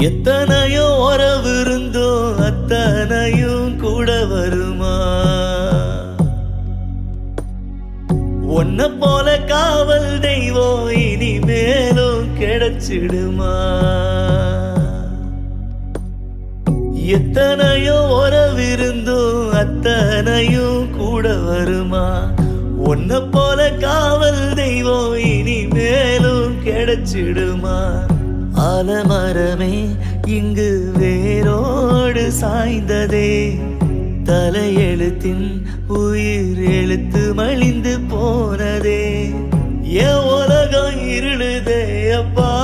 எத்தனையோ உறவு இருந்தோ அத்தனையும் கூட வருமா? ஒன்ன போல காவல் தெய்வம் இனி மேலும் கிடைச்சிடுமா? எத்தனையோ உறவிருந்தும் அத்தனையும் கூட வருமா? ஒன்ன போல காவல் தெய்வம் இனி மேலும் கிடைச்சிடுமா? அலமரமே இங்கு வேரோடு சாய்ந்ததே. தலையெழுத்தின் உயிர் எழுத்து மலிந்து போனதே. என் உலகம் இருளுதே அப்பா.